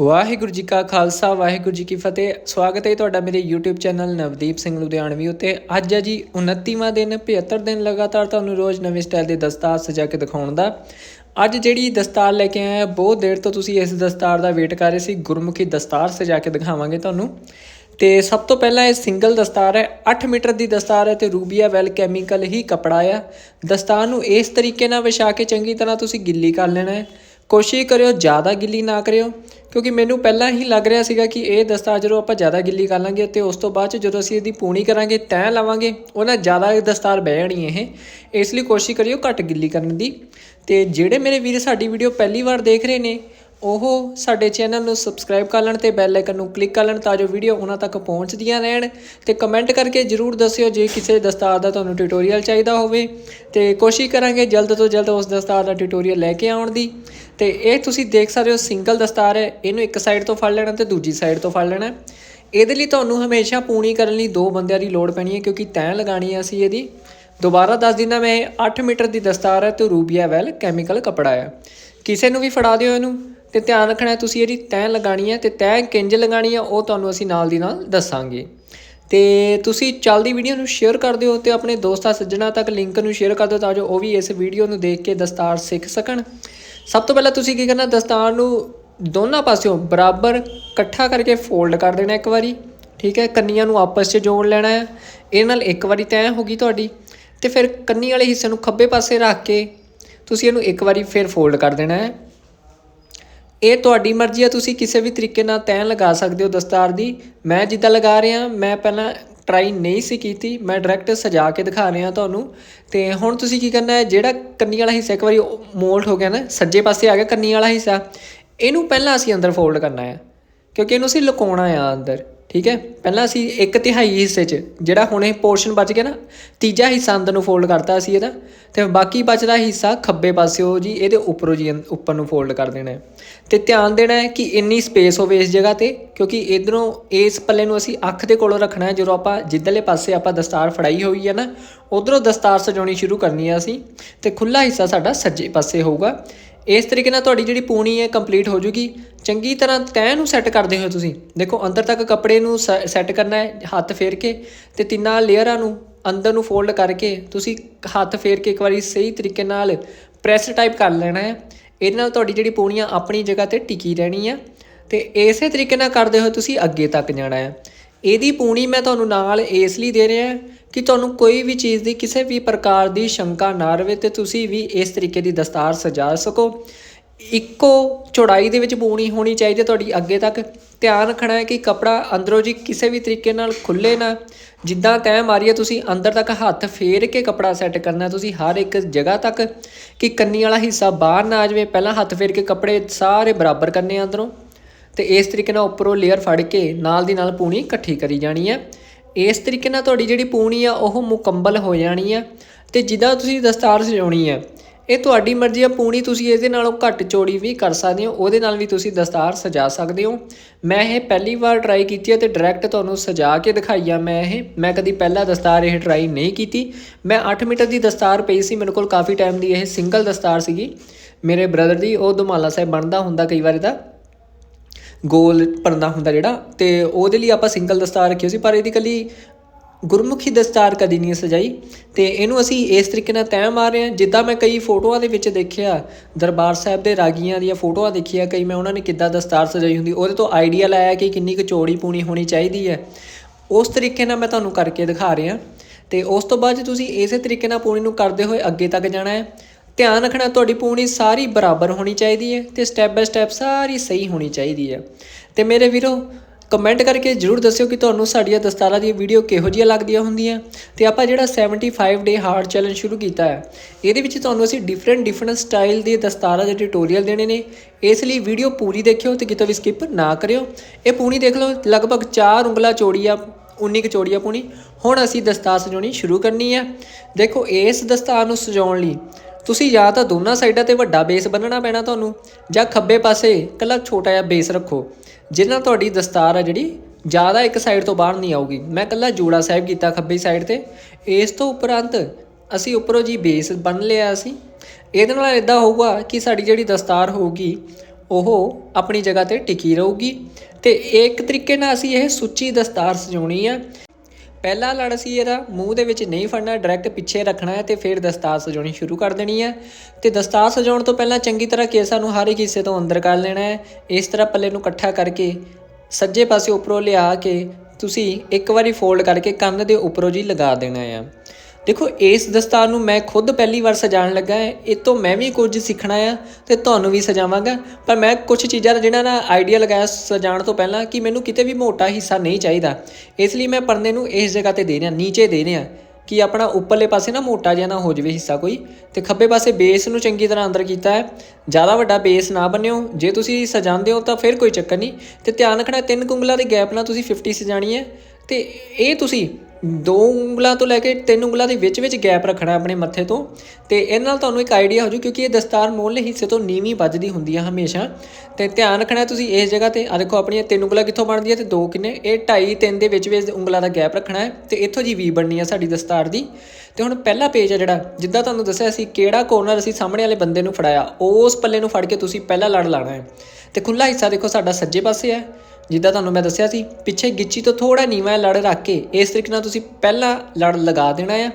ਵਾਹਿਗੁਰੂ ਜੀ ਕਾ ਖਾਲਸਾ, ਵਾਹਿਗੁਰੂ ਜੀ ਕੀ ਫਤਿਹ। ਸਵਾਗਤ ਹੈ ਤੁਹਾਡਾ ਮੇਰੇ YouTube ਚੈਨਲ ਨਵਦੀਪ ਸਿੰਘ ਲੁਧਿਆਣਵੀ ਉਤੇ। ਅੱਜ ਹੈ ਜੀ 29ਵਾਂ ਦਿਨ 75 ਦਿਨ ਲਗਾਤਾਰ ਤੁਹਾਨੂੰ ਰੋਜ਼ ਨਵੇਂ ਸਟਾਈਲ ਦੇ ਦਸਤਾਰ ਸਜਾ ਕੇ ਦਿਖਾਉਣ ਦਾ। ਅੱਜ ਜਿਹੜੀ ਦਸਤਾਰ ਲੈ ਕੇ ਆਇਆ ਬਹੁਤ ਦੇਰ ਤੋਂ ਤੁਸੀਂ ਇਸ ਦਸਤਾਰ ਦਾ ਵੇਟ ਕਰ ਰਹੇ ਸੀ। ਗੁਰਮੁਖੀ ਦਸਤਾਰ ਸਜਾ ਕੇ ਦਿਖਾਵਾਂਗੇ ਤੁਹਾਨੂੰ। ਤੇ ਸਭ ਤੋਂ ਪਹਿਲਾਂ ਇਹ ਸਿੰਗਲ ਦਸਤਾਰ ਹੈ। 8 ਮੀਟਰ ਦੀ ਦਸਤਾਰ ਹੈ ਤੇ ਰੂਬੀਆ ਵੈਲ ਕੈਮੀਕਲ ਹੀ ਕਪੜਾ ਆ। ਦਸਤਾਰ ਨੂੰ ਇਸ ਤਰੀਕੇ ਨਾਲ ਵਿਛਾ ਕੇ ਚੰਗੀ ਤਰ੍ਹਾਂ ਤੁਸੀਂ ਗਿੱਲੀ ਕਰ ਲੈਣਾ ਹੈ। ਕੋਸ਼ਿਸ਼ ਕਰਿਓ ਜ਼ਿਆਦਾ ਗਿੱਲੀ ਨਾ ਕਰਿਓ। ਕਿਉਂਕਿ ਮੈਨੂੰ ਪਹਿਲਾਂ ਹੀ ਲੱਗ ਰਿਹਾ ਸੀਗਾ ਕਿ ਇਹ ਦਸਤਾਰ ਜਦੋਂ ਆਪਾਂ ਜ਼ਿਆਦਾ ਗਿੱਲੀ ਕਰ ਲਾਂਗੇ ਤੇ ਉਸ ਤੋਂ ਬਾਅਦ ਚ ਜਦੋਂ ਅਸੀਂ ਇਹਦੀ ਪੂਣੀ ਕਰਾਂਗੇ, ਤੈਅ ਲਾਵਾਂਗੇ ਉਹ ਜ਼ਿਆਦਾ ਦਸਤਾਰ ਬਹਿ ਜਾਣੀ ਇਹ। ਇਸ ਲਈ ਕੋਸ਼ਿਸ਼ ਕਰਿਓ ਘੱਟ ਗਿੱਲੀ ਕਰਨ ਦੀ। ਤੇ ਜਿਹੜੇ ਮੇਰੇ ਵੀਰ ਸਾਡੀ ਵੀਡੀਓ ਪਹਿਲੀ ਵਾਰ ਦੇਖ ਰਹੇ ਨੇ ਉਹ ਸਾਡੇ ਚੈਨਲ ਨੂੰ ਸਬਸਕ੍ਰਾਈਬ ਕਰ ਲੈਣ ਤੇ ਬੈਲ ਆਈਕਨ ਨੂੰ ਕਲਿੱਕ ਕਰ ਲੈਣ ਤਾਂ ਜੋ ਵੀਡੀਓ ਉਹਨਾਂ ਤੱਕ ਪਹੁੰਚਦੀਆਂ ਰਹਿਣ। ਤੇ ਕਮੈਂਟ ਕਰਕੇ ਜਰੂਰ ਦੱਸਿਓ ਜੇ ਕਿਸੇ ਦਸਤਾਰ ਦਾ ਤੁਹਾਨੂੰ ਟਿਊਟੋਰੀਅਲ ਚਾਹੀਦਾ ਹੋਵੇ। ਤੇ ਕੋਸ਼ਿਸ਼ ਕਰਾਂਗੇ ਜਲਦ ਤੋਂ ਜਲਦ ਉਸ ਦਸਤਾਰ ਦਾ ਟਿਊਟੋਰੀਅਲ ਲੈ ਕੇ ਆਉਣ ਦੀ। ਤੇ ਇਹ ਤੁਸੀਂ ਦੇਖ ਸਕਦੇ ਹੋ ਸਿੰਗਲ ਦਸਤਾਰ ਹੈ। ਇਹਨੂੰ ਇੱਕ ਸਾਈਡ ਤੋਂ ਫੜ ਲੈਣਾ ਤੇ ਦੂਜੀ ਸਾਈਡ ਤੋਂ ਫੜ ਲੈਣਾ। ਇਹਦੇ ਲਈ ਤੁਹਾਨੂੰ ਹਮੇਸ਼ਾ ਪੂਣੀ ਕਰਨ ਲਈ ਦੋ ਬੰਦਿਆਂ ਦੀ ਲੋੜ ਪੈਣੀ ਹੈ ਕਿਉਂਕਿ ਤੈਅ ਲਗਾਣੀ ਹੈ ਅਸੀਂ ਇਹਦੀ। ਦੁਬਾਰਾ ਦੱਸ ਦਿੰਦਾ ਮੈਂ, ਇਹ 8 ਮੀਟਰ ਦੀ ਦਸਤਾਰ ਹੈ ਤੇ ਰੂਬੀਆ ਵੈਲ ਕੈਮੀਕਲ ਕਪੜਾ ਹੈ। ਕਿਸੇ ਨੂੰ ਵੀ ਫੜਾ ਦਿਓ ਇਹਨੂੰ। ਤੇ ਧਿਆਨ ਰੱਖਣਾ ਹੈ ਤੁਸੀਂ ਇਹਦੀ ਤੈਅ ਲਗਾਣੀ ਹੈ ਤੇ ਤੈਅ ਕਿੰਜ ਲਗਾਣੀ ਹੈ, ਉਹ ਤੁਹਾਨੂੰ ਅਸੀਂ ਨਾਲ ਦੀ ਨਾਲ ਦੱਸਾਂਗੇ। ਤੇ ਤੁਸੀਂ ਚੱਲਦੀ ਵੀਡੀਓ ਨੂੰ ਸ਼ੇਅਰ ਕਰ ਦਿਓ ਤੇ ਆਪਣੇ ਦੋਸਤਾਂ ਸੱਜਣਾ ਤੱਕ ਲਿੰਕ ਨੂੰ ਸ਼ੇਅਰ ਕਰ ਦਿਓ ਤਾਂ ਜੋ ਉਹ ਵੀ ਇਸ ਵੀਡੀਓ ਨੂੰ ਦੇਖ ਕੇ ਦਸਤਾਰ ਸਿੱਖ ਸਕਣ। ਸਭ ਤੋਂ ਪਹਿਲਾਂ ਤੁਸੀਂ ਕੀ ਕਰਨਾ, ਦਸਤਾਰ ਨੂੰ ਦੋਨਾਂ ਪਾਸਿਓਂ ਬਰਾਬਰ ਇਕੱਠਾ ਕਰਕੇ ਫੋਲਡ ਕਰ ਦੇਣਾ ਇੱਕ ਵਾਰੀ, ਠੀਕ ਹੈ? ਕੰਨੀਆਂ ਨੂੰ ਆਪਸ 'ਚ ਜੋੜ ਲੈਣਾ ਹੈ। ਇਹ ਨਾਲ ਇੱਕ ਵਾਰੀ ਤੈਅ ਹੋ ਗਈ ਤੁਹਾਡੀ ਤੇ ਫਿਰ ਕੰਨੀ ਵਾਲੇ ਹਿੱਸੇ ਨੂੰ ਖੱਬੇ ਪਾਸੇ ਰੱਖ ਕੇ ਤੁਸੀਂ ਇਹਨੂੰ ਇੱਕ ਵਾਰੀ ਫਿਰ ਫੋਲਡ ਕਰ ਦੇਣਾ ਹੈ। ਇਹ ਤੁਹਾਡੀ ਮਰਜ਼ੀ ਆ, ਤੁਸੀਂ ਕਿਸੇ ਵੀ ਤਰੀਕੇ ਨਾਲ ਤੈਅ ਲਗਾ ਸਕਦੇ ਹੋ ਦਸਤਾਰ ਦੀ। ਮੈਂ ਜਿੱਦਾਂ ਲਗਾ ਰਿਹਾ, ਮੈਂ ਪਹਿਲਾਂ ਟਰਾਈ ਨਹੀਂ ਸੀ ਕੀਤੀ, ਮੈਂ ਡਾਇਰੈਕਟ ਸਜਾ ਕੇ ਦਿਖਾ ਰਿਹਾ ਤੁਹਾਨੂੰ। ਤੇ ਹੁਣ ਤੁਸੀਂ ਕੀ ਕਰਨਾ ਹੈ, ਜਿਹੜਾ ਕੰਨੀ ਵਾਲਾ ਹਿੱਸਾ ਇੱਕ ਵਾਰੀ ਮੋਲਡ ਹੋ ਗਿਆ ਨਾ, ਸੱਜੇ ਪਾਸੇ ਆ ਗਿਆ ਕੰਨੀ ਵਾਲਾ ਹਿੱਸਾ, ਇਹਨੂੰ ਪਹਿਲਾਂ ਅਸੀਂ ਅੰਦਰ ਫੋਲਡ ਕਰਨਾ ਹੈ, ਕਿਉਂਕਿ ਇਹਨੂੰ ਅਸੀਂ ਲੁਕਾਉਣਾ ਆ ਅੰਦਰ। ਠੀਕ ਹੈ? ਪਹਿਲਾਂ ਅਸੀਂ ਇੱਕ ਤਿਹਾਈ ਹਿੱਸੇ 'ਚ, ਜਿਹੜਾ ਹੁਣ ਇਹ ਪੋਰਸ਼ਨ ਬਚ ਗਿਆ ਨਾ, ਤੀਜਾ ਹਿੱਸਾ ਅੰਦਰ ਨੂੰ ਫੋਲਡ ਕਰਤਾ ਅਸੀਂ ਇਹਦਾ, ਤੇ ਬਾਕੀ ਬਚਦਾ ਹਿੱਸਾ ਖੱਬੇ ਪਾਸਿਓ ਜੀ, ਇਹਦੇ ਉੱਪਰੋਂ ਜੀ ਅੰ- ਉੱਪਰ ਨੂੰ ਫੋਲਡ ਕਰ ਦੇਣਾ ਹੈ। ਤੇ ਧਿਆਨ ਦੇਣਾ ਹੈ ਕਿ ਇੰਨੀ ਸਪੇਸ ਹੋਵੇ ਇਸ ਜਗ੍ਹਾ ਤੇ, ਕਿਉਂਕਿ ਇਧਰੋਂ ਇਸ ਪੱਲੇ ਨੂੰ ਅਸੀਂ ਅੱਖ ਦੇ ਕੋਲੋਂ ਰੱਖਣਾ ਹੈ, ਜਦੋਂ ਆਪਾਂ ਜਿੱਧਰਲੇ ਪਾਸੇ ਆਪਾਂ ਦਸਤਾਰ ਫੜਾਈ ਹੋਈ ਹੈ ਨਾ, ਉਧਰੋਂ ਦਸਤਾਰ ਸਜਾਉਣੀ ਸ਼ੁਰੂ ਕਰਨੀ ਹੈ ਅਸੀਂ, ਤੇ ਖੁੱਲਾ ਹਿੱਸਾ ਸਾਡਾ ਸੱਜੇ ਪਾਸੇ ਹੋਊਗਾ। ਇਸ ਤਰੀਕੇ ਨਾਲ ਤੁਹਾਡੀ ਜਿਹੜੀ ਪੂਣੀ ਹੈ ਕੰਪਲੀਟ ਹੋ ਜੂਗੀ। ਚੰਗੀ ਤਰ੍ਹਾਂ ਤੈਅ ਨੂੰ ਸੈੱਟ ਕਰਦੇ ਹੋ ਤੁਸੀਂ। ਦੇਖੋ, ਅੰਦਰ ਤੱਕ ਕੱਪੜੇ ਨੂੰ ਸੈੱਟ ਕਰਨਾ ਹੈ, ਹੱਥ ਫੇਰ ਕੇ ਤੇ ਤਿੰਨਾਂ ਲੇਅਰਾਂ ਨੂੰ ਅੰਦਰ ਨੂੰ ਫੋਲਡ ਕਰਕੇ ਤੁਸੀਂ ਹੱਥ ਫੇਰ ਕੇ ਇੱਕ ਵਾਰੀ ਸਹੀ ਤਰੀਕੇ ਨਾਲ ਪ੍ਰੈਸ ਟਾਈਪ ਕਰ ਲੈਣਾ ਹੈ। ਇਹਦੇ ਨਾਲ ਤੁਹਾਡੀ ਜਿਹੜੀ ਪੂਣੀਆਂ ਆਪਣੀ ਜਗ੍ਹਾ ਤੇ ਟਿਕੀ ਰਹਿਣੀ ਆ ਤੇ ਇਸੇ ਤਰੀਕੇ ਨਾਲ ਕਰਦੇ ਹੋਏ ਤੁਸੀਂ ਅੱਗੇ ਤੱਕ ਜਾਣਾ ਹੈ। ਇਹਦੀ ਪੂਣੀ ਮੈਂ ਤੁਹਾਨੂੰ ਨਾਲ ਇਸ ਲਈ ਦੇ ਰਿਹਾ ਕਿ ਤੁਹਾਨੂੰ ਕੋਈ ਵੀ ਚੀਜ਼ ਦੀ ਕਿਸੇ ਵੀ ਪ੍ਰਕਾਰ ਦੀ ਸ਼ੰਕਾ ਨਾ ਰਵੇ ਤੇ ਤੁਸੀਂ ਵੀ ਇਸ ਤਰੀਕੇ ਦੀ ਦਸਤਾਰ ਸਜਾ ਸਕੋ। ਇੱਕੋ ਚੌੜਾਈ ਦੇ ਵਿੱਚ ਪੂਣੀ ਹੋਣੀ ਚਾਹੀਦੀ ਹੈ। ਤੁਹਾਡੀ ਅੱਗੇ ਤੱਕ ਧਿਆਨ ਰੱਖਣਾ ਹੈ ਕਿ ਕਪੜਾ ਅੰਦਰੋਂ ਜੀ ਕਿਸੇ ਵੀ ਤਰੀਕੇ ਨਾਲ ਖੁੱਲੇ ਨਾ। ਜਿੱਦਾਂ ਤੈਅ ਮਾਰੀਏ, ਤੁਸੀਂ ਅੰਦਰ ਤੱਕ ਹੱਥ ਫੇਰ ਕੇ ਕਪੜਾ ਸੈੱਟ ਕਰਨਾ ਤੁਸੀਂ ਹਰ ਇੱਕ ਜਗ੍ਹਾ ਤੱਕ ਕਿ ਕੰਨੀ ਵਾਲਾ ਹਿੱਸਾ ਬਾਹਰ ਨਾ ਆ ਜਾਵੇ। ਪਹਿਲਾਂ ਹੱਥ ਫੇਰ ਕੇ ਕੱਪੜੇ ਸਾਰੇ ਬਰਾਬਰ ਕਰਨੇ ਅੰਦਰੋਂ। ਤੇ ਇਸ ਤਰੀਕੇ ਨਾਲ ਉੱਪਰੋਂ ਲੇਅਰ ਫੜ ਕੇ ਨਾਲ ਦੀ ਨਾਲ ਪੂਣੀ ਇਕੱਠੀ ਕਰੀ ਜਾਣੀ ਹੈ। ਇਸ ਤਰੀਕੇ ਨਾਲ ਤੁਹਾਡੀ ਜਿਹੜੀ ਪੂਣੀ ਆ, ਉਹ ਮੁਕੰਮਲ ਹੋ ਜਾਣੀ ਆ ਤੇ ਜਿੱਦਾਂ ਤੁਸੀਂ ਦਸਤਾਰ ਸਜਾਉਣੀ ਹੈ ਇਹ ਤੁਹਾਡੀ ਮਰਜ਼ੀ ਆ, ਪੂਣੀ ਤੁਸੀਂ ਇਹਦੇ ਨਾਲੋਂ ਘੱਟ ਚੌੜੀ ਵੀ ਕਰ ਸਕਦੇ ਹੋ, ਉਹਦੇ ਨਾਲ ਵੀ ਤੁਸੀਂ ਦਸਤਾਰ ਸਜਾ ਸਕਦੇ ਹੋ। ਮੈਂ ਇਹ ਪਹਿਲੀ ਵਾਰ ਟਰਾਈ ਕੀਤੀ ਹੈ ਤੇ ਡਾਇਰੈਕਟ ਤੁਹਾਨੂੰ ਸਜਾ ਕੇ ਦਿਖਾਈ ਆ ਮੈਂ ਇਹ। ਮੈਂ ਕਦੀ ਪਹਿਲਾਂ ਦਸਤਾਰ ਇਹ ਟਰਾਈ ਨਹੀਂ ਕੀਤੀ। ਮੈਂ 8 ਮੀਟਰ ਦੀ ਦਸਤਾਰ ਪਈ ਸੀ, ਮੇਰੇ ਕੋਲ ਕਾਫੀ ਟਾਈਮ ਦੀ ਇਹ ਸਿੰਗਲ ਦਸਤਾਰ ਸੀਗੀ। ਮੇਰੇ ਬ੍ਰਦਰ ਦੀ, ਉਹ ਦੁਮਾਲਾ ਸਾਹਿਬ ਬਣਦਾ ਹੁੰਦਾ ਕਈ ਵਾਰ ਇਹਦਾ ਗੋਲ ਪਰਦਾ ਹੁੰਦਾ ਜਿਹੜਾ, ਤੇ ਉਹਦੇ ਲਈ ਆਪਾਂ ਸਿੰਗਲ ਦਸਤਾਰ ਰੱਖੀ ਸੀ, ਪਰ ਇਹਦੀ ਕੱਲੀ ਗੁਰਮੁਖੀ ਦਸਤਾਰ ਕਦੀ ਨਹੀਂ ਸਜਾਈ ਤੇ ਇਹਨੂੰ ਅਸੀਂ ਇਸ ਤਰੀਕੇ ਨਾਲ ਤੈਅ ਮਾਰ ਰਹੇ ਹਾਂ। ਜਿੱਦਾਂ ਮੈਂ ਕਈ ਫੋਟੋਆਂ ਦੇ ਵਿੱਚ ਦੇਖਿਆ, ਦਰਬਾਰ ਸਾਹਿਬ ਦੇ ਰਾਗੀਆਂ ਦੀਆਂ ਫੋਟੋਆਂ ਦੇਖੀਆਂ, ਕਈ ਮੈਂ ਉਹਨਾਂ ਨੇ ਕਿੱਦਾਂ ਦਸਤਾਰ ਸਜਾਈ ਹੁੰਦੀ, ਉਹਦੇ ਤੋਂ ਆਈਡੀਆ ਲਾਇਆ ਕਿ ਕਿੰਨੀ ਕੁ ਚੌੜੀ ਪੂਣੀ ਹੋਣੀ ਚਾਹੀਦੀ ਹੈ। ਉਸ ਤਰੀਕੇ ਨਾਲ ਮੈਂ ਤੁਹਾਨੂੰ ਕਰਕੇ ਦਿਖਾ ਰਿਹਾ। ਤੇ ਉਸ ਤੋਂ ਬਾਅਦ 'ਚ ਤੁਸੀਂ ਇਸੇ ਤਰੀਕੇ ਨਾਲ ਪੂਣੀ ਨੂੰ ਕਰਦੇ ਹੋਏ ਅੱਗੇ ਤੱਕ ਜਾਣਾ ਹੈ। ਧਿਆਨ ਰੱਖਣਾ, ਤੁਹਾਡੀ ਪੂਣੀ ਸਾਰੀ ਬਰਾਬਰ ਹੋਣੀ ਚਾਹੀਦੀ ਹੈ ਤੇ ਸਟੈਪ ਬਾਏ ਸਟੈਪ ਸਾਰੀ ਸਹੀ ਹੋਣੀ ਚਾਹੀਦੀ ਹੈ। ਤੇ ਮੇਰੇ ਵੀਰੋ ਕਮੈਂਟ ਕਰਕੇ ਜਰੂਰ ਦੱਸਿਓ ਕਿ ਤੁਹਾਨੂੰ ਸਾਡੀਆਂ ਦਸਤਾਰਾਂ ਦੀ ਵੀਡੀਓ ਕਿਹੋ ਜਿਹੀਆਂ ਲੱਗਦੀਆਂ ਹੁੰਦੀਆਂ ਤੇ ਆਪਾਂ ਜਿਹੜਾ 75 ਡੇ ਹਾਰਡ ਚੈਲੰਜ ਸ਼ੁਰੂ ਕੀਤਾ ਹੈ, ਇਹਦੇ ਵਿੱਚ ਤੁਹਾਨੂੰ ਅਸੀਂ ਡਿਫਰੈਂਟ ਡਿਫਰੈਂਟ ਸਟਾਈਲ ਦੇ ਦਸਤਾਰਾਂ ਦੇ ਟਿਊਟੋਰੀਅਲ ਦੇਣੇ ਨੇ, ਇਸ ਲਈ ਵੀਡੀਓ ਪੂਰੀ ਦੇਖਿਓ ਤੇ ਕਿਤੇ ਵੀ ਸਕਿਪ ਨਾ ਕਰਿਓ। ਇਹ ਪੂਣੀ ਦੇਖ ਲਓ, ਲਗਭਗ 4 ਉਂਗਲਾ ਚੌੜੀ ਆ 19 ਕੁ ਚੌੜੀ ਆ ਪੂਣੀ ਹੁਣ ਅਸੀਂ ਦਸਤਾਰ ਸਜਾਉਣੀ ਸ਼ੁਰੂ ਕਰਨੀ ਹੈ। ਦੇਖੋ, ਇਸ ਦਸਤਾਰ ਨੂੰ ਸਜਾਉਣ ਲਈ ਤੁਸੀਂ ਜਾਂ ਤਾਂ ਦੋਨਾਂ ਸਾਈਡਾਂ ਤੇ ਵੱਡਾ ਬੇਸ ਬੰਨਣਾ ਪੈਣਾ ਤੁਹਾਨੂੰ ਜਾਂ ਖੱਬੇ ਪਾਸੇ ਇਕੱਲਾ ਛੋਟਾ ਜਿਹਾ ਬੇਸ ਰੱਖੋ। ਜਿਹਦੇ ਨਾਲ ਤੁਹਾਡੀ ਦਸਤਾਰ ਹੈ ਜਿਹੜੀ, ਜ਼ਿਆਦਾ ਇੱਕ ਸਾਈਡ ਤੋਂ ਬਾਹਰ ਨਹੀਂ ਆਊਗੀ। ਮੈਂ ਇਕੱਲਾ ਜੋੜਾ ਸਾਹਿਬ ਕੀਤਾ ਖੱਬੀ ਸਾਈਡ ਤੇ। ਇਸ ਤੋਂ ਉਪਰੰਤ ਅਸੀਂ ਉੱਪਰੋਂ ਜੀ ਬੇਸ ਬੰਨ ਲਿਆ ਸੀ। ਇਹਦੇ ਨਾਲ ਇਦਾਂ ਹੋਊਗਾ ਕਿ ਸਾਡੀ ਜਿਹੜੀ ਦਸਤਾਰ ਹੋਊਗੀ, ਉਹ ਆਪਣੀ ਜਗ੍ਹਾ ਤੇ ਟਿਕੀ ਰਹੂਗੀ। ਤੇ ਇੱਕ ਤਰੀਕੇ ਨਾਲ ਅਸੀਂ ਇਹ ਸੁੱਚੀ ਦਸਤਾਰ ਸਜਾਉਣੀ ਆ। ਪਹਿਲਾ ਲੜ ਅਸੀਂ ਇਹਦਾ, ਮੂੰਹ ਦੇ ਵਿੱਚ ਨਹੀਂ ਫੜਨਾ ਡਾਇਰੈਕਟ ਪਿੱਛੇ ਰੱਖਣਾ ਹੈ ਤੇ ਫਿਰ ਦਸਤਾਰ ਸਜਾਉਣੀ ਸ਼ੁਰੂ ਕਰ ਦੇਣੀ ਹੈ। ਤੇ ਦਸਤਾਰ ਸਜਾਉਣ ਤੋਂ ਪਹਿਲਾਂ ਚੰਗੀ ਤਰ੍ਹਾਂ ਕੇਸਾਂ ਨੂੰ ਹਰ ਇੱਕ ਹਿੱਸੇ ਤੋਂ ਅੰਦਰ ਕਰ ਲੈਣਾ ਹੈ। ਇਸ ਤਰ੍ਹਾਂ ਪੱਲੇ ਨੂੰ ਇਕੱਠਾ ਕਰਕੇ ਸੱਜੇ ਪਾਸੇ ਉੱਪਰੋਂ ਲਿਆ ਕੇ ਤੁਸੀਂ ਇੱਕ ਵਾਰੀ ਫੋਲਡ ਕਰਕੇ ਕੰਨ ਦੇ ਉੱਪਰੋਂ ਜੀ ਲਗਾ ਦੇਣਾ ਹੈ ਦੇਖੋ, ਇਸ ਦਸਤਾਰ ਨੂੰ ਮੈਂ ਖੁਦ ਪਹਿਲੀ ਵਾਰ ਸਜਾਉਣ ਲੱਗਾ ਹੈ। ਇਹ ਤੋਂ ਮੈਂ ਵੀ ਕੁਝ ਸਿੱਖਣਾ ਆ ਤੇ ਤੁਹਾਨੂੰ ਵੀ ਸਜਾਵਾਂਗਾ। ਪਰ ਮੈਂ ਕੁਝ ਚੀਜ਼ਾਂ ਦਾ ਜਿਹੜਾ ਨਾ ਆਈਡੀਆ ਲਗਾਇਆ ਸਜਾਉਣ ਤੋਂ ਪਹਿਲਾਂ ਕਿ ਮੈਨੂੰ ਕਿਤੇ ਵੀ ਮੋਟਾ ਹਿੱਸਾ ਨਹੀਂ ਚਾਹੀਦਾ। ਇਸ ਲਈ ਮੈਂ ਪਰਨੇ ਨੂੰ ਇਸ ਜਗ੍ਹਾ ਤੇ ਦੇ ਰਿਹਾ, ਨੀਚੇ ਦੇ ਰਿਹਾ ਕਿ ਆਪਣਾ ਉੱਪਰਲੇ ਪਾਸੇ ਨਾ ਮੋਟਾ ਜਿਹਾ ਨਾ ਹੋ ਜਾਵੇ ਹਿੱਸਾ ਕੋਈ। ਤੇ ਖੱਬੇ ਪਾਸੇ ਬੇਸ ਨੂੰ ਚੰਗੀ ਤਰ੍ਹਾਂ ਅੰਦਰ ਕੀਤਾ ਹੈ। ਜ਼ਿਆਦਾ ਵੱਡਾ ਬੇਸ ਨਾ ਬਣਿਓ ਜੇ ਤੁਸੀਂ ਸਜਾਉਂਦੇ ਹੋ ਤਾਂ ਫਿਰ ਕੋਈ ਚੱਕਰ ਨਹੀਂ। ਤੇ ਧਿਆਨ ਰੱਖਣਾ, ਤਿੰਨ ਕੁੰਗਲਾਂ ਦੇ ਗੈਪ ਨਾਲ ਤੁਸੀਂ 50 ਸਜਾਣੀ ਹੈ। ਤੇ ਇਹ ਤੁਸੀਂ ਦੋ ਉਂਗਲਾਂ ਤੋਂ ਲੈ ਕੇ ਤਿੰਨ ਉਂਗਲਾਂ ਦੇ ਵਿੱਚ ਵਿੱਚ ਗੈਪ ਰੱਖਣਾ ਆਪਣੇ ਮੱਥੇ ਤੋਂ। ਤੇ ਇਹ ਨਾਲ ਤੁਹਾਨੂੰ ਇੱਕ ਆਈਡੀਆ ਹੋ ਜੂ ਕਿਉਂਕਿ ਇਹ ਦਸਤਾਰ ਮੋਹਲੇ ਹਿੱਸੇ ਤੋਂ ਨੀਵੀਂ ਵੱਜਦੀ ਹੁੰਦੀ ਆ ਹਮੇਸ਼ਾ। ਤੇ ਧਿਆਨ ਰੱਖਣਾ ਤੁਸੀਂ ਇਸ ਜਗ੍ਹਾ ਤੇ। ਆ ਦੇਖੋ ਆਪਣੀਆਂ ਤਿੰਨ ਉਂਗਲਾਂ ਕਿੱਥੋਂ ਬਣਦੀਆਂ ਤੇ ਦੋ ਕਿੰਨੇ? ਇਹ ਢਾਈ ਤਿੰਨ ਦੇ ਵਿੱਚ ਵਿੱਚ ਉਂਗਲਾਂ ਦਾ ਗੈਪ ਰੱਖਣਾ ਹੈ ਤੇ ਇੱਥੋਂ ਜੀ ਵੀ ਬਣਨੀ ਆ ਸਾਡੀ ਦਸਤਾਰ ਦੀ। ਤੇ ਹੁਣ ਪਹਿਲਾ ਪੇਜ ਹੈ ਜਿਹੜਾ, ਜਿੱਦਾਂ ਤੁਹਾਨੂੰ ਦੱਸਿਆ ਸੀ ਕਿਹੜਾ ਕੋਰਨਰ ਅਸੀਂ ਸਾਹਮਣੇ ਵਾਲੇ ਬੰਦੇ ਨੂੰ ਫੜਾਇਆ, ਉਸ ਪੱਲੇ ਨੂੰ ਫੜ ਕੇ ਤੁਸੀਂ ਪਹਿਲਾ ਲੜ ਲਾਣਾ ਹੈ। ਤੇ ਖੁੱਲਾ ਹਿੱਸਾ ਦੇਖੋ ਸਾਡਾ ਸੱਜੇ ਪਾਸੇ ਹੈ। ਜਿੱਦਾਂ ਤੁਹਾਨੂੰ ਮੈਂ ਦੱਸਿਆ ਸੀ, ਪਿੱਛੇ ਗਿੱਚੀ ਤੋਂ ਥੋੜਾ ਨੀਵਾਂ ਲੜ ਰੱਖ ਕੇ ਇਸ ਤਰੀਕੇ ਨਾਲ ਤੁਸੀਂ ਪਹਿਲਾ ਲੜ ਲਗਾ ਦੇਣਾ ਹੈ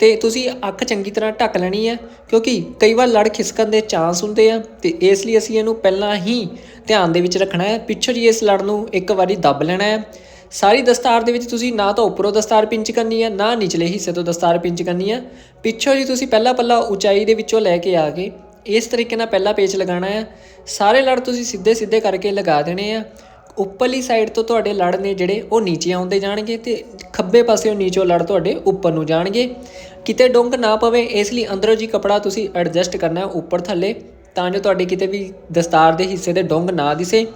ਤੇ ਤੁਸੀਂ ਅੱਖ ਚੰਗੀ ਤਰ੍ਹਾਂ ਢੱਕ ਲੈਣੀ ਹੈ ਕਿਉਂਕਿ ਕਈ ਵਾਰ ਲੜ ਖਿਸਕਣ ਦੇ ਚਾਂਸ ਹੁੰਦੇ ਆ ਤੇ ਇਸ ਲਈ ਅਸੀਂ ਇਹਨੂੰ ਪਹਿਲਾਂ ਹੀ ਧਿਆਨ ਦੇ ਵਿੱਚ ਰੱਖਣਾ ਹੈ ਪਿੱਛੋਂ ਜੀ ਇਸ ਲੜ ਨੂੰ ਇੱਕ ਵਾਰੀ ਦੱਬ ਲੈਣਾ ਹੈ ਸਾਰੀ ਦਸਤਾਰ ਦੇ ਵਿੱਚ ਤੁਸੀਂ ਨਾ ਤਾਂ ਉੱਪਰੋਂ ਦਸਤਾਰ ਪਿੰਚ ਕਰਨੀ ਹੈ ਨਾ ਨਿਚਲੇ ਹਿੱਸੇ ਤੋਂ ਦਸਤਾਰ ਪਿੰਚ ਕਰਨੀ ਹੈ ਪਿੱਛੋਂ ਜੀ ਤੁਸੀਂ ਪਹਿਲਾ ਪੱਲਾ ਉਚਾਈ ਦੇ ਵਿੱਚੋਂ ਲੈ ਕੇ ਆ ਕੇ ਇਸ ਤਰੀਕੇ ਨਾਲ ਪਹਿਲਾ ਪੇਚ ਲਗਾਉਣਾ ਹੈ ਸਾਰੇ ਲੜ ਤੁਸੀਂ ਸਿੱਧੇ ਸਿੱਧੇ ਕਰਕੇ ਲਗਾ ਦੇਣੇ ਆ। ਉੱਪਰਲੀ ਸਾਈਡ ਤੋਂ ਤੁਹਾਡੇ ਲੜ ਨੇ ਜਿਹੜੇ, ਉਹ ਨੀਚੇ ਆਉਂਦੇ ਜਾਣਗੇ ਤੇ ਖੱਬੇ ਪਾਸਿਓਂ ਨੀਚੋਂ ਲੜ ਤੁਹਾਡੇ ਉੱਪਰ ਨੂੰ ਜਾਣਗੇ। ਕਿਤੇ ਡੁੰਗ ਨਾ ਪਵੇ, ਇਸ ਲਈ ਅੰਦਰੋਂ ਜੀ ਕਪੜਾ ਤੁਸੀਂ ਐਡਜਸਟ ਕਰਨਾ ਹੈ, ਉੱਪਰ ਥੱਲੇ। ਤਾਂ ਜੋ ਤੁਹਾਡੇ ਕਿਤੇ ਵੀ ਦਸਤਾਰ ਦੇ ਹਿੱਸੇ ਦੇ ਡੁੰਗ ਨਾ ਦਿਸੇ।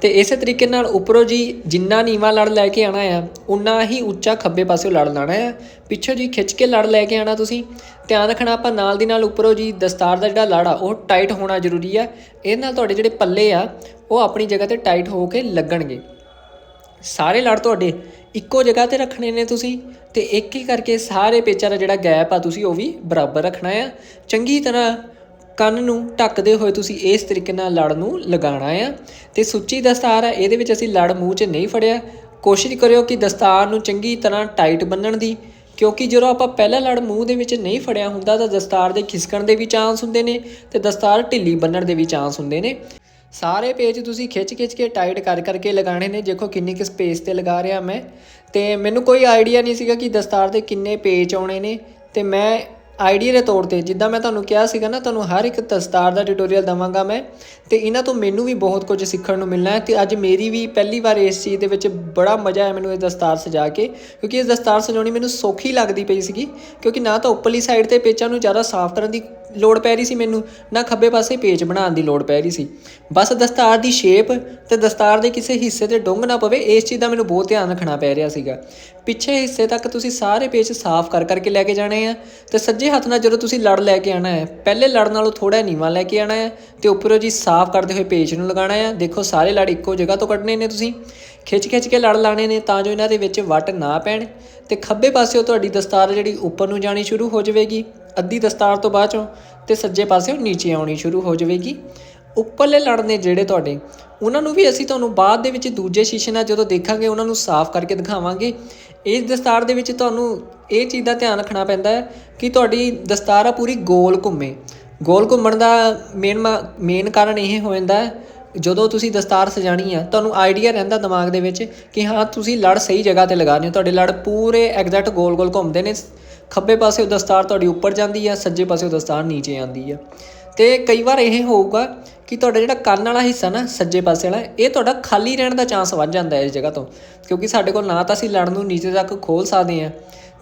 ਤੇ ਇਸੇ ਤਰੀਕੇ ਨਾਲ ਉੱਪਰੋਂ ਜੀ ਜਿੰਨਾ ਨੀਵਾ ਲੜ ਲੈ ਕੇ ਆਣਾ ਆ, ਉਨਾ ਹੀ ਉੱਚਾ ਖੱਬੇ ਪਾਸਿਓਂ ਲੜ ਲਾਣਾ ਆ। ਪਿੱਛੋਂ ਜੀ ਖਿੱਚ ਕੇ ਲੜ ਲੈ ਕੇ ਆਣਾ ਤੁਸੀਂ। ਧਿਆਨ ਰੱਖਣਾ ਆਪਾਂ ਨਾਲ ਦੀ ਨਾਲ ਉੱਪਰੋਂ ਜੀ ਦਸਤਾਰ ਦਾ ਜਿਹੜਾ ਲੜ ਆ ਉਹ ਟਾਈਟ ਹੋਣਾ ਜ਼ਰੂਰੀ ਆ। ਇਹਦੇ ਨਾਲ ਤੁਹਾਡੇ ਜਿਹੜੇ ਪੱਲੇ ਆ, ਉਹ ਆਪਣੀ ਜਗ੍ਹਾ ਤੇ ਟਾਈਟ ਹੋ ਕੇ ਲੱਗਣਗੇ। ਸਾਰੇ ਲੜ ਤੁਹਾਡੇ ਇੱਕੋ ਜਗ੍ਹਾ ਤੇ ਰੱਖਣੇ ਨੇ ਤੁਸੀਂ। ਤੇ ਇੱਕ ਹੀ ਕਰਕੇ ਸਾਰੇ ਪੇਚਾਂ ਦਾ ਜਿਹੜਾ ਗੈਪ ਆ, ਤੁਸੀਂ ਉਹ ਵੀ ਬਰਾਬਰ ਰੱਖਣਾ ਆ। ਚੰਗੀ ਤਰ੍ਹਾਂ ਕੰਨ ਨੂੰ ਢੱਕਦੇ ਹੋਏ ਤੁਸੀਂ ਇਸ ਤਰੀਕੇ ਨਾਲ ਲੜ ਨੂੰ ਲਗਾਉਣਾ ਆ। ਤੇ ਸੁੱਚੀ ਦਸਤਾਰ ਆ ਇਹਦੇ ਵਿੱਚ ਅਸੀਂ ਲੜ ਮੂੰਹ 'ਚ ਨਹੀਂ ਫੜਿਆ। ਕੋਸ਼ਿਸ਼ ਕਰਿਓ ਕਿ ਦਸਤਾਰ ਨੂੰ ਚੰਗੀ ਤਰ੍ਹਾਂ ਟਾਈਟ ਬੰਨਣ ਦੀ, ਕਿਉਂਕਿ ਜਦੋਂ ਆਪਾਂ ਪਹਿਲਾ ਲੜ ਮੂੰਹ ਦੇ ਵਿੱਚ ਨਹੀਂ ਫੜਿਆ ਹੁੰਦਾ ਤਾਂ ਦਸਤਾਰ ਦੇ ਖਿਸਕਣ ਦੇ ਵੀ ਚਾਂਸ ਹੁੰਦੇ ਨੇ ਤੇ ਦਸਤਾਰ ਢਿੱਲੀ ਬੰਨਣ ਦੇ ਵੀ ਚਾਂਸ ਹੁੰਦੇ ਨੇ। ਸਾਰੇ ਪੇਜ ਤੁਸੀਂ ਖਿੱਚ ਖਿੱਚ ਕੇ ਟਾਈਟ ਕਰ ਕਰਕੇ ਲਗਾਣੇ ਨੇ। ਦੇਖੋ ਕਿੰਨੀ ਕਿ ਸਪੇਸ ਤੇ ਲਗਾ ਰਿਹਾ ਮੈਂ। ਤੇ ਮੈਨੂੰ ਕੋਈ ਆਈਡੀਆ ਨਹੀਂ ਸੀਗਾ ਕਿ ਦਸਤਾਰ ਦੇ ਕਿੰਨੇ ਪੇਜ ਆਉਣੇ ਨੇ। ਤੇ ਮੈਂ ਆਈਡੀਆ ਦੇ ਤੌਰ ਤੇ ਜਿੱਦਾਂ ਮੈਂ ਤੁਹਾਨੂੰ ਕਿਹਾ ਸੀਗਾ ਨਾ, ਤੁਹਾਨੂੰ ਹਰ ਇੱਕ ਦਸਤਾਰ ਦਾ ਟਿਊਟੋਰੀਅਲ ਦਵਾਂਗਾ ਮੈਂ ਤੇ ਇਹਨਾਂ ਤੋਂ ਮੈਨੂੰ ਵੀ ਬਹੁਤ ਕੁਝ ਸਿੱਖਣ ਨੂੰ ਮਿਲਣਾ ਹੈ ਤੇ ਅੱਜ ਮੇਰੀ ਵੀ ਪਹਿਲੀ ਵਾਰ ਇਸ ਚੀਜ਼ ਦੇ ਵਿੱਚ ਬੜਾ ਮਜ਼ਾ ਆਇਆ ਮੈਨੂੰ ਇਹ ਦਸਤਾਰ ਸਜਾ ਕੇ, ਕਿਉਂਕਿ ਇਹ ਦਸਤਾਰ ਸਜਾਉਣੀ ਮੈਨੂੰ ਸੌਖੀ ਲੱਗਦੀ ਪਈ ਸੀਗੀ, ਕਿਉਂਕਿ ਨਾ ਤਾਂ ਉੱਪਰਲੀ ਸਾਈਡ ਤੇ ਪੇਚਾਂ ਨੂੰ ਜ਼ਿਆਦਾ ਸਾਫ਼ ਕਰਨ ਦੀ ਲੋੜ ਪੈ ਰਹੀ ਸੀ ਮੈਨੂੰ, ਨਾ ਖੱਬੇ ਪਾਸੇ ਪੇਚ ਬਣਾਉਣ ਦੀ ਲੋੜ ਪੈ ਰਹੀ ਸੀ। ਬਸ ਦਸਤਾਰ ਦੀ ਸ਼ੇਪ ਤੇ ਦਸਤਾਰ ਦੇ ਕਿਸੇ ਹਿੱਸੇ ਤੇ ਡੁੰਗ ਨਾ ਪਵੇ, ਇਸ ਚੀਜ਼ ਦਾ ਮੈਨੂੰ ਬਹੁਤ ਧਿਆਨ ਰੱਖਣਾ ਪੈ ਰਿਹਾ ਸੀਗਾ। ਪਿੱਛੇ ਹਿੱਸੇ ਤੱਕ ਤੁਸੀਂ ਸਾਰੇ ਪੇਚ ਸਾਫ਼ ਕਰ ਕਰਕੇ ਲੈ ਕੇ ਜਾਣੇ ਆ ਤੇ ਸੱਜੇ ਹੱਥ ਨਾਲ ਜਦੋਂ ਤੁਸੀਂ ਲੜ ਲੈ ਕੇ ਆਣਾ ਹੈ, ਪਹਿਲੇ ਲੜ ਨਾਲੋਂ ਥੋੜਾ ਨੀਵਾਂ ਲੈ ਕੇ ਆਣਾ ਹੈ ਤੇ ਉੱਪਰੋਂ ਜੀ ਸਾਫ਼ ਕਰਦੇ ਹੋਏ ਪੇਚ ਨੂੰ ਲਗਾਉਣਾ ਹੈ। ਦੇਖੋ, ਸਾਰੇ ਲੜ ਇੱਕੋ ਜਗ੍ਹਾ ਤੋਂ ਕੱਢਣੇ ਨੇ ਤੁਸੀਂ। ਖਿੱਚ ਖਿੱਚ ਕੇ ਲੜ ਲਾਣੇ ਨੇ ਤਾਂ ਜੋ ਇਹਨਾਂ ਦੇ ਵਿੱਚ ਵੱਟ ਨਾ ਪੈਣ ਤੇ ਖੱਬੇ ਪਾਸਿਓ ਤੁਹਾਡੀ ਦਸਤਾਰ ਜਿਹੜੀ ਉੱਪਰ ਨੂੰ ਜਾਣੀ ਸ਼ੁਰੂ ਹੋ ਜਾਵੇਗੀ। ਅੱਧੀ ਦਸਤਾਰ ਤੋਂ ਬਾਅਦ ਚੋਂ ਤੇ ਸੱਜੇ ਪਾਸਿਓਂ ਨੀਚੇ ਆਉਣੀ ਸ਼ੁਰੂ ਹੋ ਜਾਵੇਗੀ। ਉੱਪਰਲੇ ਲੜ ਨੇ ਜਿਹੜੇ ਤੁਹਾਡੇ, ਉਹਨਾਂ ਨੂੰ ਵੀ ਅਸੀਂ ਤੁਹਾਨੂੰ ਬਾਅਦ ਦੇ ਵਿੱਚ ਦੂਜੇ ਸ਼ੀਸ਼ੇ ਨਾਲ ਜਦੋਂ ਦੇਖਾਂਗੇ, ਉਹਨਾਂ ਨੂੰ ਸਾਫ਼ ਕਰਕੇ ਦਿਖਾਵਾਂਗੇ। ਇਸ ਦਸਤਾਰ ਦੇ ਵਿੱਚ ਤੁਹਾਨੂੰ ਇਹ ਚੀਜ਼ ਦਾ ਧਿਆਨ ਰੱਖਣਾ ਪੈਂਦਾ ਹੈ ਕਿ ਤੁਹਾਡੀ ਦਸਤਾਰ ਆ ਪੂਰੀ ਗੋਲ ਘੁੰਮੇ। ਗੋਲ ਘੁੰਮਣ ਦਾ ਮੇਨ ਮੇਨ ਕਾਰਨ ਇਹ ਹੋ ਜਾਂਦਾ ਹੈ, ਜਦੋਂ ਤੁਸੀਂ ਦਸਤਾਰ ਸਜਾਣੀ ਆ, ਤੁਹਾਨੂੰ ਆਈਡੀਆ ਰਹਿੰਦਾ ਦਿਮਾਗ ਦੇ ਵਿੱਚ ਕਿ ਹਾਂ, ਤੁਸੀਂ ਲੜ ਸਹੀ ਜਗ੍ਹਾ ਤੇ ਲਗਾਣੇ ਹੋ, ਤੁਹਾਡੇ ਲੜ ਪੂਰੇ ਐਗਜ਼ੈਕਟ ਗੋਲ-ਗੋਲ ਘੁੰਮਦੇ ਨੇ। ਖੱਬੇ ਪਾਸੇ ਉਹ ਦਸਤਾਰ ਤੁਹਾਡੀ ਉੱਪਰ ਜਾਂਦੀ ਆ, ਸੱਜੇ ਪਾਸੇ ਉਹ ਦਸਤਾਰ ਨੀਚੇ ਆਉਂਦੀ ਆ। ਤੇ ਕਈ ਵਾਰ ਇਹ ਹੋਊਗਾ ਕਿ ਤੁਹਾਡਾ ਜਿਹੜਾ ਕੰਨ ਵਾਲਾ ਹਿੱਸਾ ਨਾ, ਸੱਜੇ ਪਾਸੇ ਵਾਲਾ, ਇਹ ਤੁਹਾਡਾ ਖਾਲੀ ਰਹਿਣ ਦਾ ਚਾਂਸ ਵੱਧ ਜਾਂਦਾ ਹੈ ਇਸ ਜਗ੍ਹਾ ਤੋਂ। ਕਿਉਂਕਿ ਸਾਡੇ ਕੋਲ ਨਾ ਤਾਂ ਅਸੀਂ ਲੜ ਨੂੰ ਨੀਚੇ ਤੱਕ ਖੋਲ ਸਕਦੇ ਹਾਂ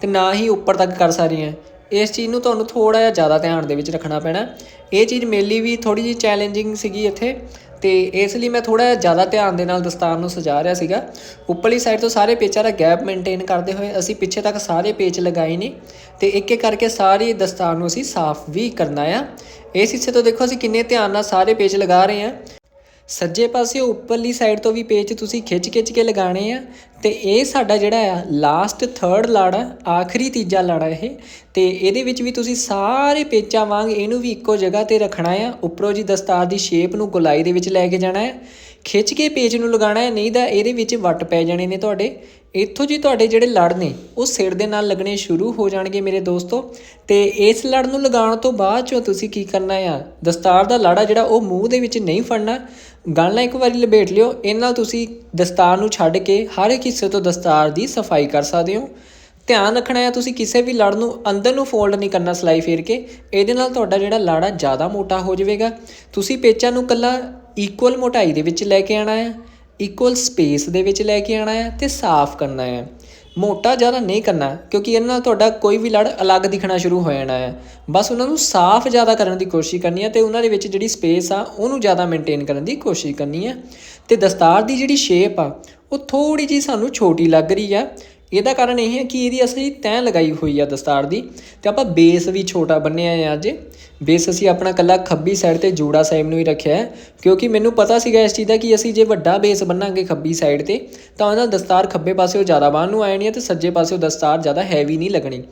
ਤੇ ਨਾ ਹੀ ਉੱਪਰ ਤੱਕ ਕਰ ਸਕਦੇ ਹਾਂ ਇਸ ਚੀਜ਼ ਨੂੰ ਤੁਹਾਨੂੰ ਥੋੜਾ ਜਿਹਾ ਜ਼ਿਆਦਾ ਧਿਆਨ ਦੇ ਵਿੱਚ ਰੱਖਣਾ ਪੈਣਾ। ਇਹ ਚੀਜ਼ ਮੇਰੇ ਲਈ ਵੀ ਥੋੜੀ ਜਿਹੀ ਚੈਲੰਜਿੰਗ ਸੀਗੀ ਇੱਥੇ। ਤੇ ਇਸ ਲਈ ਮੈਂ ਥੋੜਾ ਜ਼ਿਆਦਾ ਧਿਆਨ ਦੇ ਨਾਲ ਦਸਤਾਰ ਨੂੰ ਸਜਾ ਰਿਹਾ ਸੀਗਾ। ਉੱਪਰਲੀ ਸਾਈਡ ਤੋਂ ਸਾਰੇ ਪੇਚਾਂ ਦਾ ਗੈਪ ਮੇਨਟੇਨ ਕਰਦੇ ਹੋਏ ਅਸੀਂ ਪਿੱਛੇ ਤੱਕ ਸਾਰੇ ਪੇਚ ਲਗਾਏ ਨੇ ਤੇ ਇੱਕ ਇੱਕ ਕਰਕੇ ਸਾਰੀ ਦਸਤਾਰ ਨੂੰ ਅਸੀਂ ਸਾਫ਼ ਵੀ ਕਰਨਾ ਆ। ਇਸ ਹਿੱਸੇ ਤੋਂ ਦੇਖੋ ਅਸੀਂ ਕਿੰਨੇ ਧਿਆਨ ਨਾਲ ਸਾਰੇ ਪੇਚ ਲਗਾ ਰਹੇ ਹਾਂ ਸੱਜੇ ਪਾਸੇ ਉੱਪਰਲੀ ਸਾਈਡ ਤੋਂ ਵੀ ਪੇਚ ਤੁਸੀਂ ਖਿੱਚ-ਖਿੱਚ ਕੇ ਲਗਾਣੇ ਆ ਤੇ ਇਹ ਸਾਡਾ ਜਿਹੜਾ ਆ ਲਾਸਟ ਥਰਡ ਲੜ, ਆਖਰੀ ਤੀਜਾ ਲਾੜਾ ਇਹ। ਤੇ ਇਹਦੇ ਵਿੱਚ ਵੀ ਤੁਸੀਂ ਸਾਰੇ ਪੇਚਾਂ ਵਾਂਗ ਇਹਨੂੰ ਵੀ ਇੱਕੋ ਜਗ੍ਹਾ ਤੇ ਰੱਖਣਾ ਆ। ਉੱਪਰੋਂ ਜੀ ਦਸਤਾਰ ਦੀ ਸ਼ੇਪ ਨੂੰ ਗੁਲਾਈ ਦੇ ਵਿੱਚ ਲੈ ਕੇ ਜਾਣਾ ਹੈ ਖਿੱਚ ਕੇ ਪੇਜ ਨੂੰ ਲਗਾਉਣਾ ਹੈ, ਨਹੀਂ ਤਾਂ ਇਹਦੇ ਵਿੱਚ ਵੱਟ ਪੈ ਜਾਣੇ ਨੇ ਤੁਹਾਡੇ। ਇੱਥੋਂ ਜੀ ਤੁਹਾਡੇ ਜਿਹੜੇ ਲੜ ਨੇ, ਉਹ ਸਿਰ ਦੇ ਨਾਲ ਲੱਗਣੇ ਸ਼ੁਰੂ ਹੋ ਜਾਣਗੇ ਮੇਰੇ ਦੋਸਤੋ। ਤੇ ਇਸ ਲੜ ਨੂੰ ਲਗਾਉਣ ਤੋਂ ਬਾਅਦ ਚੋਂ ਤੁਸੀਂ ਕੀ ਕਰਨਾ ਆ? ਦਸਤਾਰ ਦਾ ਲੜਾ ਜਿਹੜਾ, ਉਹ ਮੂੰਹ ਦੇ ਵਿੱਚ ਨਹੀਂ ਫੜਨਾ। ਗਲ ਨਾਲ ਇੱਕ ਵਾਰੀ ਲਪੇਟ ਲਿਓ ਇਹਨਾਂ ਤੁਸੀਂ ਦਸਤਾਰ ਨੂੰ ਛੱਡ ਕੇ ਹਰ ਇੱਕ ਹਿੱਸੇ ਤੋਂ ਦਸਤਾਰ ਦੀ ਸਫ਼ਾਈ ਕਰ ਸਕਦੇ ਹੋ। ਧਿਆਨ ਰੱਖਣਾ ਹੈ, ਤੁਸੀਂ ਕਿਸੇ ਵੀ ਲੜ ਨੂੰ ਅੰਦਰ ਨੂੰ ਫੋਲਡ ਨਹੀਂ ਕਰਨਾ ਸਲਾਈ ਫੇਰ ਕੇ। ਇਹਦੇ ਨਾਲ ਤੁਹਾਡਾ ਜਿਹੜਾ ਲਾੜਾ ਜ਼ਿਆਦਾ ਮੋਟਾ ਹੋ ਜਾਵੇਗਾ। ਤੁਸੀਂ ਪੇਚਾਂ ਨੂੰ ਕੱਲਾ ਇਕੁਅਲ ਮੋਟਾਈ ਦੇ ਵਿੱਚ ਲੈ ਕੇ ਆਣਾ ਹੈ ਇਕੁਅਲ ਸਪੇਸ ਦੇ ਵਿੱਚ ਲੈ ਕੇ ਆਣਾ ਹੈ ਤੇ ਸਾਫ਼ ਕਰਨਾ ਹੈ। ਮੋਟਾ ਜ਼ਿਆਦਾ ਨਹੀਂ ਕਰਨਾ, ਕਿਉਂਕਿ ਇਹਨਾਂ ਨਾਲ ਤੁਹਾਡਾ ਕੋਈ ਵੀ ਲੜ ਅਲੱਗ ਦਿਖਣਾ ਸ਼ੁਰੂ ਹੋ ਜਾਣਾ ਹੈ। ਬਸ ਉਹਨਾਂ ਨੂੰ ਸਾਫ਼ ਜ਼ਿਆਦਾ ਕਰਨ ਦੀ ਕੋਸ਼ਿਸ਼ ਕਰਨੀ ਹੈ ਤੇ ਉਹਨਾਂ ਦੇ ਵਿੱਚ ਜਿਹੜੀ ਸਪੇਸ ਆ, ਉਹਨੂੰ ਜ਼ਿਆਦਾ ਮੇਨਟੇਨ ਕਰਨ ਦੀ ਕੋਸ਼ਿਸ਼ ਕਰਨੀ ਹੈ। ਤੇ ਦਸਤਾਰ ਦੀ ਜਿਹੜੀ ਸ਼ੇਪ ਆ, ਉਹ ਥੋੜੀ ਜੀ ਸਾਨੂੰ ਛੋਟੀ ਲੱਗ ਰਹੀ ਆ। ਇਹਦਾ ਕਾਰਨ ਇਹ ਹੈ ਕਿ ਇਹਦੀ ਅਸੀਂ ਤੈਅ ਲਗਾਈ ਹੋਈ ਆ ਦਸਤਾਰ ਦੀ ਤੇ ਆਪਾਂ ਬੇਸ ਵੀ ਛੋਟਾ ਬੰਨਿਆ ਹੈ ਅੱਜ। ਬੇਸ ਅਸੀਂ ਆਪਣਾ ਕੱਲਾ ਖੱਬੀ ਸਾਈਡ ਤੇ ਜੂੜਾ ਸਾਈਡ ਨੂੰ ਹੀ ਰੱਖਿਆ ਹੈ, ਕਿਉਂਕਿ ਮੈਨੂੰ ਪਤਾ ਸੀਗਾ ਇਸ ਚੀਜ਼ ਦਾ ਕਿ ਅਸੀਂ ਜੇ ਵੱਡਾ ਬੇਸ ਬੰਨਾਂਗੇ ਖੱਬੀ ਸਾਈਡ ਤੇ, ਤਾਂ ਉਹਦਾ ਦਸਤਾਰ ਖੱਬੇ ਪਾਸਿਓਂ ਜ਼ਿਆਦਾ ਬਾਹਰ ਨੂੰ ਆ ਜਾਣੀ ਹੈ ਤੇ ਸੱਜੇ ਪਾਸਿਓਂ ਦਸਤਾਰ ਜ਼ਿਆਦਾ ਹੈਵੀ ਨਹੀਂ ਲੱਗਣੀ।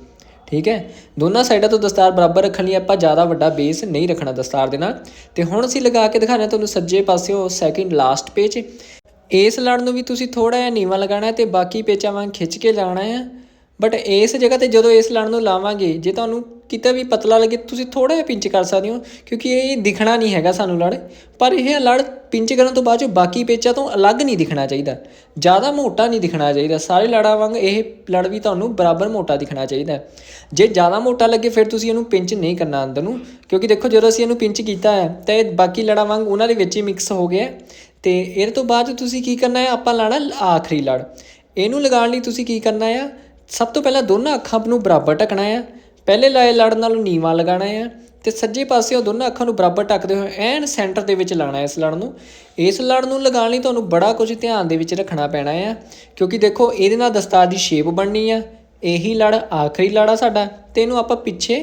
ਠੀਕ ਹੈ? ਦੋਨਾਂ ਸਾਈਡਾਂ ਤੋਂ ਦਸਤਾਰ ਬਰਾਬਰ ਰੱਖਣ ਲਈ ਆਪਾਂ ਜ਼ਿਆਦਾ ਵੱਡਾ ਬੇਸ ਨਹੀਂ ਰੱਖਣਾ ਦਸਤਾਰ ਦੇ ਨਾਲ। ਤੇ ਹੁਣ ਅਸੀਂ ਲਗਾ ਕੇ ਦਿਖਾਣਾ ਤੁਹਾਨੂੰ ਸੱਜੇ ਪਾਸਿਓਂ ਸੈਕਿੰਡ ਲਾਸਟ ਪੇਜ ਇਸ ਲੜ ਨੂੰ ਵੀ ਤੁਸੀਂ ਥੋੜਾ ਜਿਹਾ ਨੀਵਾ ਲਗਾਉਣਾ ਹੈ ਤੇ ਬਾਕੀ ਪੇਚਾਂ ਵਾਂਗ ਖਿੱਚ ਕੇ ਲਾਉਣਾ ਹੈ। ਬਟ ਇਸ ਜਗ੍ਹਾ ਤੇ ਜਦੋਂ ਇਸ ਲੜ ਨੂੰ ਲਾਵਾਂਗੇ, ਜੇ ਤੁਹਾਨੂੰ ਕਿਤੇ ਵੀ ਪਤਲਾ ਲੱਗੇ, ਤੁਸੀਂ ਥੋੜਾ ਜਿਹਾ ਪਿੰਚ ਕਰ ਸਕਦੇ ਹੋ, ਕਿਉਂਕਿ ਇਹ ਦਿਖਣਾ ਨਹੀਂ ਹੈਗਾ ਸਾਨੂੰ ਲੜ। ਪਰ ਇਹ ਲੜ ਪਿੰਚ ਕਰਨ ਤੋਂ ਬਾਅਦ ਜੋ ਬਾਕੀ ਪੇਚਾਂ ਤੋਂ ਅਲੱਗ ਨਹੀਂ ਦਿਖਣਾ ਚਾਹੀਦਾ। ਜ਼ਿਆਦਾ ਮੋਟਾ ਨਹੀਂ ਦਿਖਣਾ ਚਾਹੀਦਾ। ਸਾਰੇ ਲੜਾਂ ਵਾਂਗ ਇਹ ਲੜ ਵੀ ਤੁਹਾਨੂੰ ਬਰਾਬਰ ਮੋਟਾ ਦਿਖਣਾ ਚਾਹੀਦਾ ਜੇ ਜ਼ਿਆਦਾ ਮੋਟਾ ਲੱਗੇ, ਫਿਰ ਤੁਸੀਂ ਇਹਨੂੰ ਪਿੰਚ ਨਹੀਂ ਕਰਨਾ ਅੰਦਰ। ਨੂੰ ਕਿਉਂਕਿ ਦੇਖੋ, ਜਦੋਂ ਅਸੀਂ ਇਹਨੂੰ ਪਿੰਚ ਕੀਤਾ ਹੈ, ਤਾਂ ਇਹ ਬਾਕੀ ਲੜਾਂ ਵਾਂਗ ਉਹਨਾਂ ਦੇ ਵਿੱਚ ਹੀ ਮਿਕਸ ਹੋ ਗਿਆ ਤੇ ਇਹਦੇ ਤੋਂ ਬਾਅਦ ਤੁਸੀਂ ਕੀ ਕਰਨਾ ਹੈ? ਆਪਾਂ ਲਾਣਾ ਆਖਰੀ ਲੜ। ਇਹਨੂੰ ਲਗਾਉਣ ਲਈ ਤੁਸੀਂ ਕੀ ਕਰਨਾ ਆ ਸਭ ਤੋਂ ਪਹਿਲਾਂ ਦੋਨਾਂ ਅੱਖਾਂ ਨੂੰ ਬਰਾਬਰ ਢਕਣਾ ਆ ਪਹਿਲੇ ਲਾਏ ਲੜ ਨਾਲੋਂ ਨੀਵਾ ਲਗਾਉਣਾ ਆ ਤੇ ਸੱਜੇ ਪਾਸੇ ਉਹ ਦੋਨਾਂ ਅੱਖਾਂ ਨੂੰ ਬਰਾਬਰ ਢੱਕਦੇ ਹੋਏ ਐਨ ਸੈਂਟਰ ਦੇ ਵਿੱਚ ਲਾਣਾ ਇਸ ਲੜ ਨੂੰ। ਇਸ ਲੜ ਨੂੰ ਲਗਾਉਣ ਲਈ ਤੁਹਾਨੂੰ ਬੜਾ ਕੁਝ ਧਿਆਨ ਦੇ ਵਿੱਚ ਰੱਖਣਾ ਪੈਣਾ ਆ ਕਿਉਂਕਿ ਦੇਖੋ ਇਹਦੇ ਨਾਲ ਦਸਤਾਰ ਦੀ ਸ਼ੇਪ ਬਣਨੀ ਆ ਇਹੀ ਲੜ ਆਖਰੀ ਲੜ ਆ ਸਾਡਾ ਤੇ ਇਹਨੂੰ ਆਪਾਂ ਪਿੱਛੇ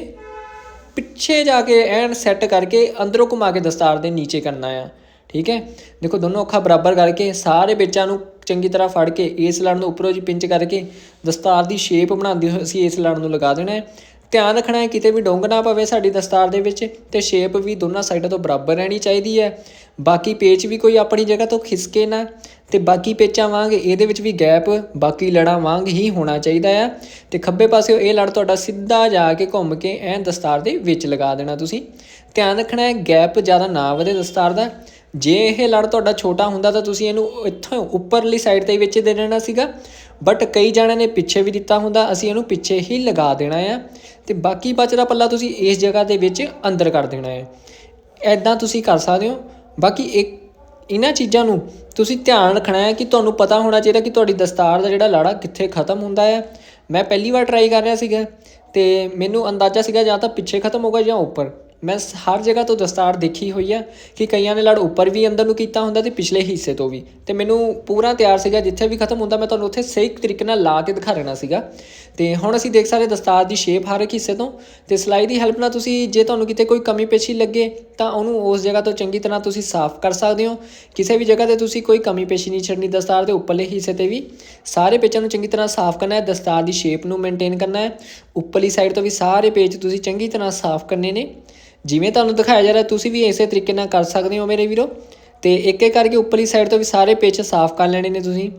ਪਿੱਛੇ ਜਾ ਕੇ ਐਨ ਸੈੱਟ ਕਰਕੇ ਅੰਦਰੋਂ ਘੁਮਾ ਕੇ ਦਸਤਾਰ ਦੇ ਨੀਚੇ ਕਰਨਾ ਆ ਠੀਕ ਹੈ? ਦੇਖੋ ਦੋਨੋਂ ਅੱਖਾਂ ਬਰਾਬਰ ਕਰਕੇ ਸਾਰੇ ਵਿੱਚਾਂ ਨੂੰ ਚੰਗੀ ਤਰ੍ਹਾਂ ਫੜ ਕੇ ਇਸ ਲੜ ਨੂੰ ਉੱਪਰੋਂ ਜੀ ਪਿੰਚ ਕਰਕੇ ਦਸਤਾਰ ਦੀ ਸ਼ੇਪ ਬਣਾਉਂਦੇ ਹੋਏ ਅਸੀਂ ਇਸ ਲੜ ਨੂੰ ਲਗਾ ਦੇਣਾ ਹੈ। ਧਿਆਨ ਰੱਖਣਾ ਹੈ ਕਿਤੇ ਵੀ ਡੋਂਗ ਨਾ ਪਵੇ ਸਾਡੀ ਦਸਤਾਰ ਦੇ ਵਿੱਚ ਤੇ ਸ਼ੇਪ ਵੀ ਦੋਨਾਂ ਸਾਈਡਾਂ ਤੋਂ ਬਰਾਬਰ ਰਹਿਣੀ ਚਾਹੀਦੀ ਹੈ। ਬਾਕੀ ਪੇਚ ਵੀ ਕੋਈ ਆਪਣੀ ਜਗ੍ਹਾ ਤੋਂ ਖਿਸਕੇ ਨਾ ਤੇ ਬਾਕੀ ਪੇਚਾਂ ਵਾਂਗ ਇਹਦੇ ਵਿੱਚ ਵੀ ਗੈਪ ਬਾਕੀ ਲੜਾਂ ਵਾਂਗ ਹੀ ਹੋਣਾ ਚਾਹੀਦਾ ਆ। ਤੇ ਖੱਬੇ ਪਾਸਿਓਂ ਇਹ ਲੜ ਤੁਹਾਡਾ ਸਿੱਧਾ ਜਾ ਕੇ ਘੁੰਮ ਕੇ ਐਨ ਦਸਤਾਰ ਦੇ ਵਿੱਚ ਲਗਾ ਦੇਣਾ ਤੁਸੀਂ। ਧਿਆਨ ਰੱਖਣਾ ਹੈ ਗੈਪ ਜ਼ਿਆਦਾ ਨਾ ਵਧੇ ਦਸਤਾਰ ਦਾ। ਜੇ ਇਹ ਲੜ ਤੁਹਾਡਾ ਛੋਟਾ ਹੁੰਦਾ ਤਾਂ ਤੁਸੀਂ ਇਹਨੂੰ ਇੱਥੋਂ ਉੱਪਰਲੀ ਸਾਈਡ ਤੇ ਵਿੱਚ ਦੇ ਦੇਣਾ ਸੀਗਾ। ਬਟ ਕਈ ਜਣਿਆਂ ਨੇ ਪਿੱਛੇ ਵੀ ਦਿੱਤਾ ਹੁੰਦਾ, ਅਸੀਂ ਇਹਨੂੰ ਪਿੱਛੇ ਹੀ ਲਗਾ ਦੇਣਾ ਆ। ਤੇ ਬਾਕੀ ਬਚਦਾ ਪੱਲਾ ਤੁਸੀਂ ਇਸ ਜਗ੍ਹਾ ਦੇ ਵਿੱਚ ਅੰਦਰ ਕਰ ਦੇਣਾ ਹੈ ਐਦਾਂ ਤੁਸੀਂ ਕਰ ਸਕਦੇ ਹੋ। ਬਾਕੀ ਇੱਕ, ਇਹਨਾਂ ਚੀਜ਼ਾਂ ਨੂੰ ਤੁਸੀਂ ਧਿਆਨ ਰੱਖਣਾ ਹੈ ਕਿ ਤੁਹਾਨੂੰ ਪਤਾ ਹੋਣਾ ਚਾਹੀਦਾ ਕਿ ਤੁਹਾਡੀ ਦਸਤਾਰ ਦਾ ਜਿਹੜਾ ਲਾੜਾ ਕਿੱਥੇ ਖਤਮ ਹੁੰਦਾ ਹੈ ਮੈਂ ਪਹਿਲੀ ਵਾਰ ਟਰਾਈ ਕਰ ਰਿਹਾ ਸੀਗਾ ਤੇ ਮੈਨੂੰ ਅੰਦਾਜ਼ਾ ਸੀਗਾ ਜਾਂ ਤਾਂ ਪਿੱਛੇ ਖਤਮ ਹੋਗਾ ਜਾਂ ਉੱਪਰ। ਮੈਂ ਹਰ ਜਗ੍ਹਾ ਤੋਂ ਦਸਤਾਰ ਦੇਖੀ ਹੋਈ ਆ ਕਿ ਕਈਆਂ ਨੇ ਲੜ ਉੱਪਰ ਵੀ ਅੰਦਰ ਨੂੰ ਕੀਤਾ ਹੁੰਦਾ ਤੇ ਪਿਛਲੇ ਹਿੱਸੇ ਤੋਂ ਵੀ। ਤੇ ਮੈਨੂੰ ਪੂਰਾ ਤਿਆਰ ਸੀਗਾ, ਜਿੱਥੇ ਵੀ ਖਤਮ ਹੁੰਦਾ ਮੈਂ ਤੁਹਾਨੂੰ ਉੱਥੇ ਸਹੀ ਤਰੀਕੇ ਨਾਲ ਲਾ ਕੇ ਦਿਖਾ ਦੇਣਾ ਸੀਗਾ। ਤੇ ਹੁਣ ਅਸੀਂ ਦੇਖ ਸਕਦੇ ਦਸਤਾਰ ਦੀ ਸ਼ੇਪ ਹਰ ਇੱਕ ਹਿੱਸੇ ਤੋਂ। ਤੇ ਸਲਾਈ ਦੀ ਹੈਲਪ ਨਾਲ ਤੁਸੀਂ ਜੇ ਤੁਹਾਨੂੰ ਕਿਤੇ ਕੋਈ ਕਮੀ ਪੇਸ਼ੀ ਲੱਗੇ, ਤਾਂ ਉਹਨੂੰ ਉਸ ਜਗ੍ਹਾ ਤੋਂ ਚੰਗੀ ਤਰ੍ਹਾਂ ਤੁਸੀਂ ਸਾਫ਼ ਕਰ ਸਕਦੇ ਹੋ। ਕਿਸੇ ਵੀ ਜਗ੍ਹਾ ਤੇ ਤੁਸੀਂ ਕੋਈ ਕਮੀ ਪੇਸ਼ੀ ਨਹੀਂ ਛੱਡਣੀ, ਦਸਤਾਰ ਦੇ ਉੱਪਰਲੇ ਹਿੱਸੇ ਤੇ ਵੀ। ਸਾਰੇ ਪੇਚਾਂ ਨੂੰ ਚੰਗੀ ਤਰ੍ਹਾਂ ਸਾਫ਼ ਕਰਨਾ ਹੈ, ਦਸਤਾਰ ਦੀ ਸ਼ੇਪ ਨੂੰ ਮੇਨਟੇਨ ਕਰਨਾ ਹੈ। ਉੱਪਰਲੀ ਸਾਈਡ ਤੋਂ ਵੀ ਸਾਰੇ ਪੇਚ ਤੁਸੀਂ ਚੰਗੀ ਤਰ੍ਹਾਂ ਸਾਫ਼ ਕਰਨੇ ਨੇ। ਜਿਵੇਂ ਤੁਹਾਨੂੰ ਦਿਖਾਇਆ ਜਾ ਰਿਹਾ, ਤੁਸੀਂ ਵੀ ਇਸੇ ਤਰੀਕੇ ਨਾਲ ਕਰ ਸਕਦੇ ਹੋ ਮੇਰੇ ਵੀਰੋ। ਤੇ ਇੱਕ ਇੱਕ ਕਰਕੇ ਉੱਪਰਲੀ ਸਾਈਡ ਤੋਂ ਵੀ ਸਾਰੇ ਪੇਚ ਸਾਫ਼ ਕਰ ਲੈਣੇ ਨੇ ਤੁਸੀਂ।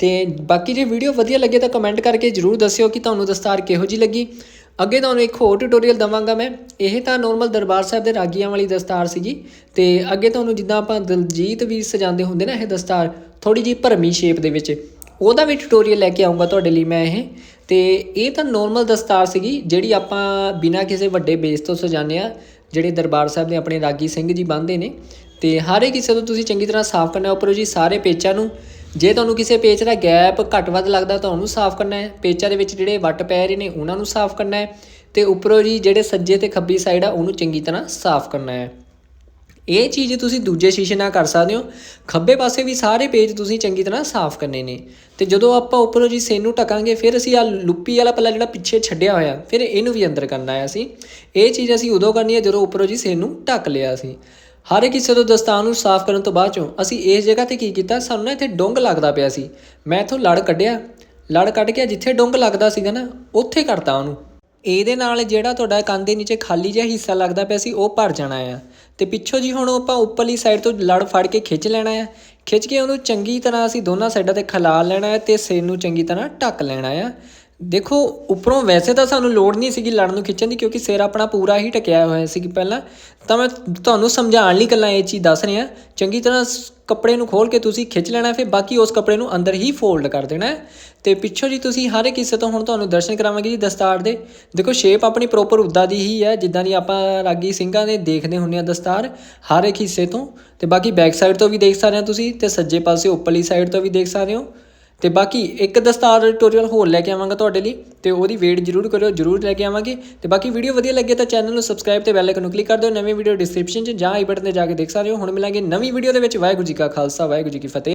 ਤੇ ਬਾਕੀ ਜੇ ਵੀਡੀਓ ਵਧੀਆ ਲੱਗੇ ਤਾਂ ਕਮੈਂਟ ਕਰਕੇ ਜਰੂਰ ਦੱਸਿਓ ਕਿ ਤੁਹਾਨੂੰ ਦਸਤਾਰ ਕਿਹੋ ਜੀ ਲੱਗੀ। ਅੱਗੇ ਤੁਹਾਨੂੰ ਇੱਕ ਹੋਰ ਟਿਊਟੋਰੀਅਲ ਦਵਾਂਗਾ ਮੈਂ। ਇਹ ਤਾਂ ਨੋਰਮਲ ਦਰਬਾਰ ਸਾਹਿਬ ਦੇ ਰਾਗੀਆਂ ਵਾਲੀ ਦਸਤਾਰ ਸੀਗੀ। ਤੇ ਅੱਗੇ ਤੁਹਾਨੂੰ ਜਿੱਦਾਂ ਆਪਾਂ ਦਲਜੀਤ ਵੀ ਸਜਾਉਂਦੇ ਹੁੰਦੇ ਨਾ ਇਹ ਦਸਤਾਰ ਥੋੜੀ ਜੀ ਭਰਮੀ ਸ਼ੇਪ ਦੇ ਵਿੱਚ। ਉਹਦਾ ਵੀ ਟਿਊਟੋਰੀਅਲ ਲੈ ਕੇ ਆਉਂਗਾ ਤੁਹਾਡੇ ਲਈ ਮੈਂ ਇਹ। ਤੇ ਇਹ ਤਾਂ ਨੋਰਮਲ ਦਸਤਾਰ ਸੀਗੀ, ਜਿਹੜੀ ਆਪਾਂ ਬਿਨਾਂ ਕਿਸੇ ਵੱਡੇ ਬੇਸ ਤੋਂ ਸਜਾਉਂਦੇ ਆ। ਜਿਹੜੇ ਦਰਬਾਰ ਸਾਹਿਬ ਦੇ ਆਪਣੇ ਰਾਗੀ ਸਿੰਘ ਜੀ ਬੰਨ੍ਹਦੇ ਨੇ ਤੇ ਹਰ ਇੱਕ ਹਿੱਸੇ ਤੋਂ ਤੁਸੀਂ ਚੰਗੀ ਤਰ੍ਹਾਂ ਸਾਫ਼ ਕਰਨਾ ਉੱਪਰੋਂ ਜੀ ਸਾਰੇ ਪੇਚਾਂ ਨੂੰ, ਜੇ ਤੁਹਾਨੂੰ ਕਿਸੇ ਪੇਚ ਦਾ ਗੈਪ ਘੱਟ ਵੱਧ ਲੱਗਦਾ ਤਾਂ ਉਹਨੂੰ ਸਾਫ਼ ਕਰਨਾ ਹੈ। ਪੇਚਾਂ ਦੇ ਵਿੱਚ ਜਿਹੜੇ ਵੱਟ ਪੈ ਰਹੇ ਨੇ ਉਹਨਾਂ ਨੂੰ ਸਾਫ਼ ਕਰਨਾ ਹੈ ਤੇ ਉੱਪਰੋਂ ਜੀ ਜਿਹੜੇ ਸੱਜੇ ਤੇ ਖੱਬੀ ਸਾਈਡ ਆ, ਉਹਨੂੰ ਚੰਗੀ ਤਰ੍ਹਾਂ ਸਾਫ਼ ਕਰਨਾ ਹੈ। ਇਹ ਚੀਜ਼ ਤੁਸੀਂ ਦੂਜੇ ਸ਼ੀਸ਼ੇ ਨਾਲ ਕਰ ਸਕਦੇ ਹੋ। ਖੱਬੇ ਪਾਸੇ ਵੀ ਸਾਰੇ ਪੇਜ ਤੁਸੀਂ ਚੰਗੀ ਤਰ੍ਹਾਂ ਸਾਫ਼ ਕਰਨੇ ਨੇ। ਤੇ ਜਦੋਂ ਆਪਾਂ ਉੱਪਰੋਂ ਜੀ ਸੇਨ ਨੂੰ ਟਕਾਂਗੇ, ਫਿਰ ਅਸੀਂ ਆ ਲੁੱਪੀ ਵਾਲਾ ਪੱਲਾ ਜਿਹੜਾ ਪਿੱਛੇ ਛੱਡਿਆ ਹੋਇਆ, ਫਿਰ ਇਹਨੂੰ ਵੀ ਅੰਦਰ ਕਰਨਾ ਹੈ ਅਸੀਂ। ਇਹ ਚੀਜ਼ ਅਸੀਂ ਉਦੋਂ ਕਰਨੀ ਹੈ ਜਦੋਂ ਉੱਪਰੋਂ ਜੀ ਸੇਨ ਨੂੰ ਢੱਕ ਲਿਆ ਅਸੀਂ। ਹਰ ਇੱਕ ਹਿੱਸੇ ਤੋਂ ਦਸਤਾਨ ਨੂੰ ਸਾਫ਼ ਕਰਨ ਤੋਂ ਬਾਅਦ ਚੋਂ ਅਸੀਂ ਇਸ ਜਗ੍ਹਾ ਤੇ ਕੀ ਕੀਤਾ, ਸਾਨੂੰ ਨਾ ਇੱਥੇ ਡੁੰਗ ਲੱਗਦਾ ਪਿਆ ਸੀ। ਮੈਂ ਇੱਥੋਂ ਲੜ ਕੱਢਿਆ। ਲੜ ਕੱਢ ਕੇ ਜਿੱਥੇ ਡੁੰਗ ਲੱਗਦਾ ਸੀਗਾ ਨਾ, ਉੱਥੇ ਕਰਤਾ ਉਹਨੂੰ। ਇਹਦੇ ਨਾਲ ਜਿਹੜਾ ਤੁਹਾਡਾ ਕੰਨ ਦੇ ਨੀਚੇ ਖਾਲੀ ਜਿਹਾ ਹਿੱਸਾ ਲੱਗਦਾ ਪਿਆ ਸੀ, ਉਹ ਭਰ ਜਾਣਾ ਆ। ਤੇ ਪਿੱਛੋਂ ਜੀ ਹੁਣ ਆਪਾਂ ਉੱਪਰਲੀ ਸਾਈਡ ਤੋਂ ਲੜ ਫੜ ਕੇ ਖਿੱਚ ਲੈਣਾ ਆ। ਖਿੱਚ ਕੇ ਉਹਨੂੰ ਚੰਗੀ ਤਰ੍ਹਾਂ ਅਸੀਂ ਦੋਨਾਂ ਸਾਈਡਾਂ ਤੇ ਖਿਲਾ ਲੈਣਾ ਹੈ ਤੇ ਸਿਰ ਨੂੰ ਚੰਗੀ ਤਰ੍ਹਾਂ ਢੱਕ ਲੈਣਾ ਆ। ਦੇਖੋ, ਉੱਪਰੋਂ ਵੈਸੇ ਤਾਂ ਸਾਨੂੰ ਲੋੜ ਨਹੀਂ ਸੀਗੀ ਲੜਨ ਨੂੰ ਖਿੱਚਣ ਦੀ, ਕਿਉਂਕਿ ਸਿਰ ਆਪਣਾ ਪੂਰਾ ਹੀ ਟਕਿਆ ਹੋਇਆ ਸੀ ਪਹਿਲਾਂ। ਤਾਂ ਮੈਂ ਤੁਹਾਨੂੰ ਸਮਝਾਉਣ ਲਈ ਗੱਲਾਂ ਇਹ ਚੀਜ਼ ਦੱਸ ਰਿਹਾ। ਚੰਗੀ ਤਰ੍ਹਾਂ ਕੱਪੜੇ ਨੂੰ ਖੋਲ ਕੇ ਤੁਸੀਂ ਖਿੱਚ ਲੈਣਾ ਫਿਰ, ਬਾਕੀ ਉਸ ਕੱਪੜੇ ਨੂੰ ਅੰਦਰ ਹੀ ਫੋਲਡ ਕਰ ਦੇਣਾ। ਹੈ ਤੇ ਪਿੱਛੋਂ ਜੀ ਤੁਸੀਂ ਹਰ ਇੱਕ ਹਿੱਸੇ ਤੋਂ ਹੁਣ ਤੁਹਾਨੂੰ ਦਰਸ਼ਨ ਕਰਾਵਾਂਗੇ ਜੀ ਦਸਤਾਰ ਦੇ। ਦੇਖੋ ਸ਼ੇਪ ਆਪਣੀ ਪ੍ਰੋਪਰ ਉੱਦਾਂ ਦੀ ਹੀ ਹੈ, ਜਿੱਦਾਂ ਦੀ ਆਪਾਂ ਰਾਗੀ ਸਿੰਘਾਂ ਦੇ ਦੇਖਦੇ ਹੁੰਦੇ ਆ ਦਸਤਾਰ, ਹਰ ਇੱਕ ਹਿੱਸੇ ਤੋਂ। ਤੇ ਬਾਕੀ ਬੈਕ ਸਾਈਡ ਤੋਂ ਵੀ ਦੇਖ ਸਕਦੇ ਹੋ ਤੁਸੀਂ, ਤੇ ਸੱਜੇ ਪਾਸੇ, ਉੱਪਰਲੀ ਸਾਈਡ ਤੋਂ ਵੀ ਦੇਖ ਸਕਦੇ ਹੋ। ਤੇ ਬਾਕੀ ਇੱਕ ਦਸਤਾਰ ਟਿਊਟੋਰੀਅਲ ਹੋਰ ਲੈ ਕੇ ਆਵਾਂਗਾ ਤੁਹਾਡੇ ਲਈ ਤੇ ਉਹਦੀ ਵੇਟ ਜ਼ਰੂਰ ਕਰਿਓ, ਜ਼ਰੂਰ ਲੈ ਕੇ ਆਵਾਂਗੇ। ਤੇ ਬਾਕੀ ਵੀਡੀਓ ਵਧੀਆ ਲੱਗੇ ਤਾਂ ਚੈਨਲ ਨੂੰ ਸਬਸਕ੍ਰਾਈਬ ਤੇ ਬੈਲ ਆਈਕਨ ਨੂੰ ਕਲਿੱਕ ਕਰ ਦਿਓ। ਨਵੀਂ ਵੀਡੀਓ ਡਿਸਕ੍ਰਿਪਸ਼ਨ 'ਚ ਜਾਂ ਆਈ ਬਟਨ ਤੇ ਜਾ ਕੇ ਦੇਖ ਸਕਦੇ ਹੋ। ਹੁਣ ਮਿਲਾਂਗੇ ਨਵੀਂ ਵੀਡੀਓ ਦੇ ਵਿੱਚ। ਵਾਹਿਗੁਰੂ ਜੀ ਕਾ ਖਾਲਸਾ, ਵਾਹਿਗੁਰੂ ਜੀ ਕੀ ਫਤਿਹ।